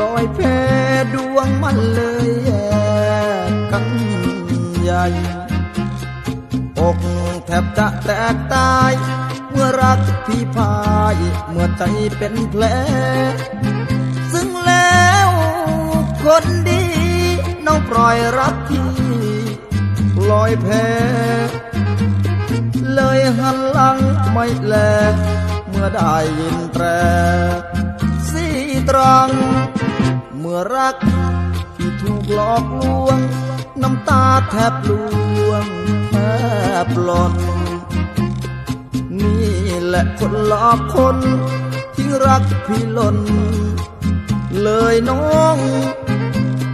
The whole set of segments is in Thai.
ลอยแพดวงมันเลยแยกกันใหญ่อกแทบจะแตกตาย เมื่อรักพี่พาย เมื่อใจเป็นแผล ซึ่งแล้วคนดี น้องปล่อยรักพี่ลอยแพเลยหันหลังไม่แล เมื่อได้ยินแตรสีตรัง มื่อรักที่ถูกหลอกลวง น้ำตาแทบลวงแทบหล่นนี่แหละคนหลอกคนที่รักพี่หล่นเลยน้อง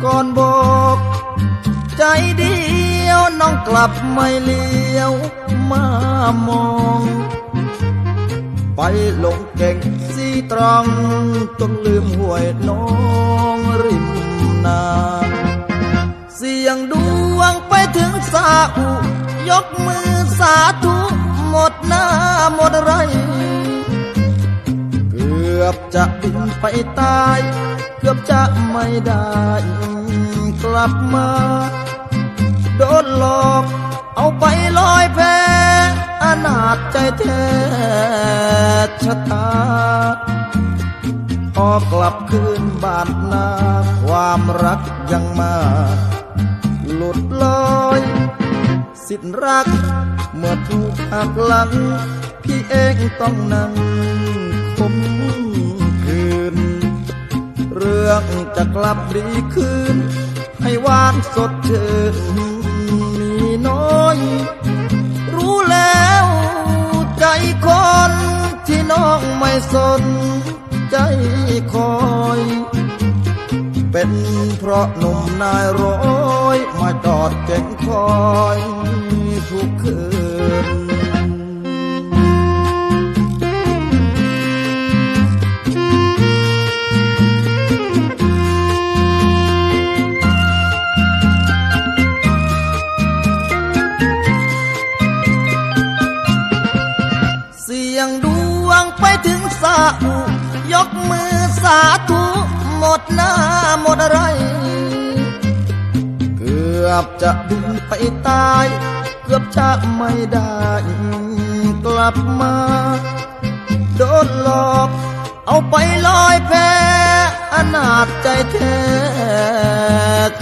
ก่อนบอก ใจเดียวน้องกลับไม่เลี้ยวมามอง ไปหลงเก่งสีตรังจนลืมห่วยน้อง นา เสียงดวงไปถึงสาอุ ยกมือสาธุหมดหน้าหมดไร เกือบจะบินไปตาย เกือบจะไม่ได้กลับมา โดนหลอกเอาไปลอยแพอนาจใจแท้ชะตา อกลับคืนบ้านนาความรักยังมา หลุดลอย สิ้นรัก เมื่อถูกหักหลัง พี่เองต้องนั่งคมคืน เรื่องจะกลับดีคืน ให้หวานสดชื่นมีน้อย รู้แล้วใจคนที่น้องไม่สน ใจคอย เป็นเพราะหนุ่มนายร้อยมาจอดเก่งคอยทุกคืนเสียงดวงไปถึงสาอุ สาธุหมดหน้าหมดไร เกือบจะบินไปตาย เกือบจะไม่ได้กลับมา โดนหลอก เอาไปลอยแพอนาจใจแท้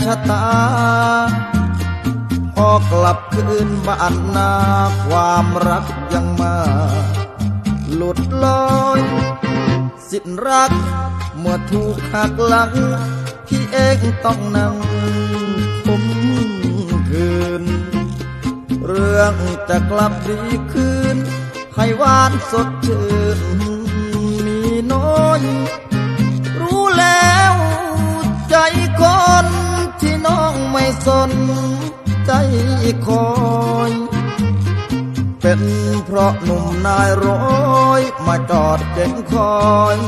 ชะตา พอกลับคืนบ้านนาความรักยังมา หลุดลอย สิ้นรัก เมื่อถูกหักหลังพี่เองต้องนั่งคมคืน เรื่องจะกลับดีคืนให้หวานสดชื่นมีน้อย รู้แล้วใจคนที่น้องไม่สนใจคอยเป็นเพราะหนุ่มนายร้อยมาจอดเก่งคอย